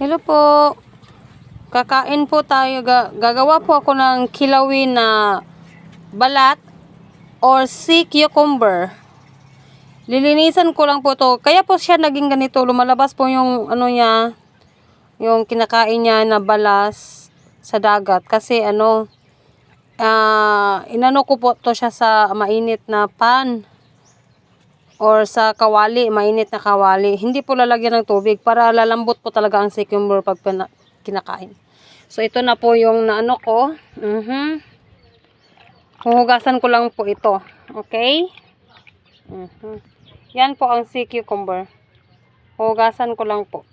Hello po. Kakain po tayo. Ga- gagawa po ako ng kilawin na balat or sea cucumber. Lilinisan ko lang po to. Kaya po siya naging ganito. Lumalabas po yung ano niya, yung kinakain niya na balas sa dagat. Kasi ano, ah inano ko po to siya sa mainit na pan or sa kawali, mainit na kawali. Hindi po lalagyan ng tubig para lalambot po talaga ang cucumber pag kinakain. So ito na po yung naano ko. Mhm. Huhugasan ko lang po ito. Okay? Mhm. Yan po ang sea cucumber. Huhugasan ko lang po.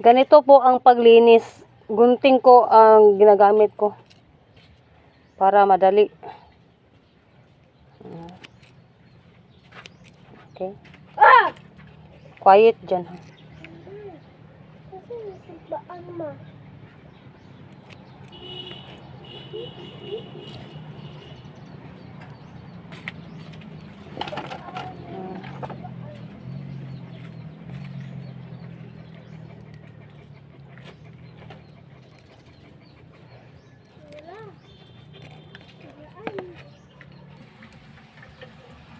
Ganito po ang paglinis. Gunting ko ang ginagamit ko. Para madali. Okay. Quiet dyan. ha.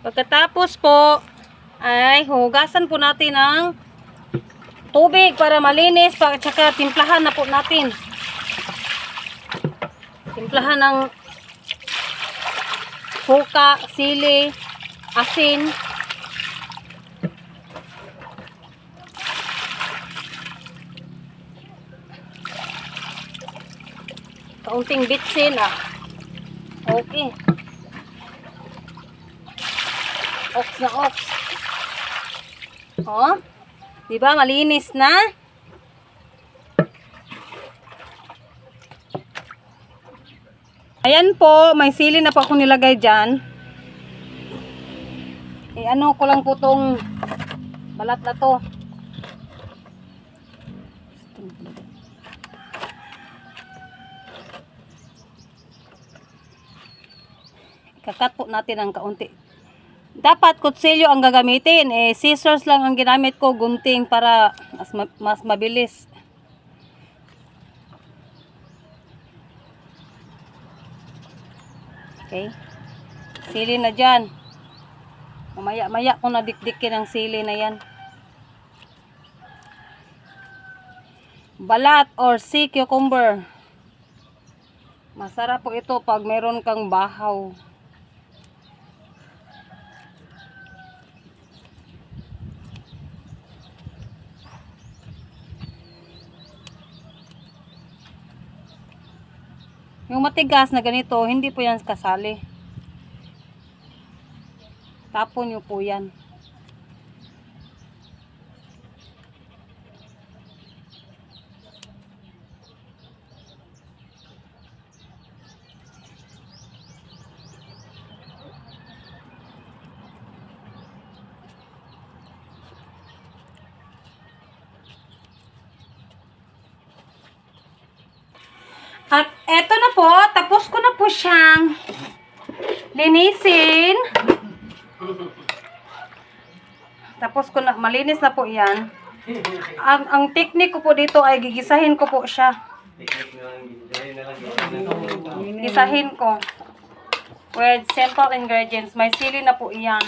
Pagkatapos po, ay hugasan po natin ng tubig para malinis. At saka timplahan na po natin. Timplahan ng suka, sili, asin. Kaunting bitsin ah. Okay. Ox na ox. Oh. 'Di ba malinis na? Ayan po, may sili na po ako nilagay diyan. Eh ano ko lang po tong balat na to. Kakat po natin ang kaunti. Dapat kutsilyo ang gagamitin. Eh, scissors lang ang ginamit ko, gunting para mas, ma- mas mabilis. Okay. Sili na dyan. Mamaya-maya ko na dikdikin ang sili na yan. Balat or sea cucumber. Masarap po ito pag meron kang bahaw. Yung matigas na ganito, hindi po yan kasali. Tapon nyo po yan. At eto na po, tapos ko na po siyang linisin. Tapos ko na, malinis na po yan. Ang, ang technique ko po dito ay gigisahin ko po siya. Gisahin ko. With simple ingredients. May sili na po iyan.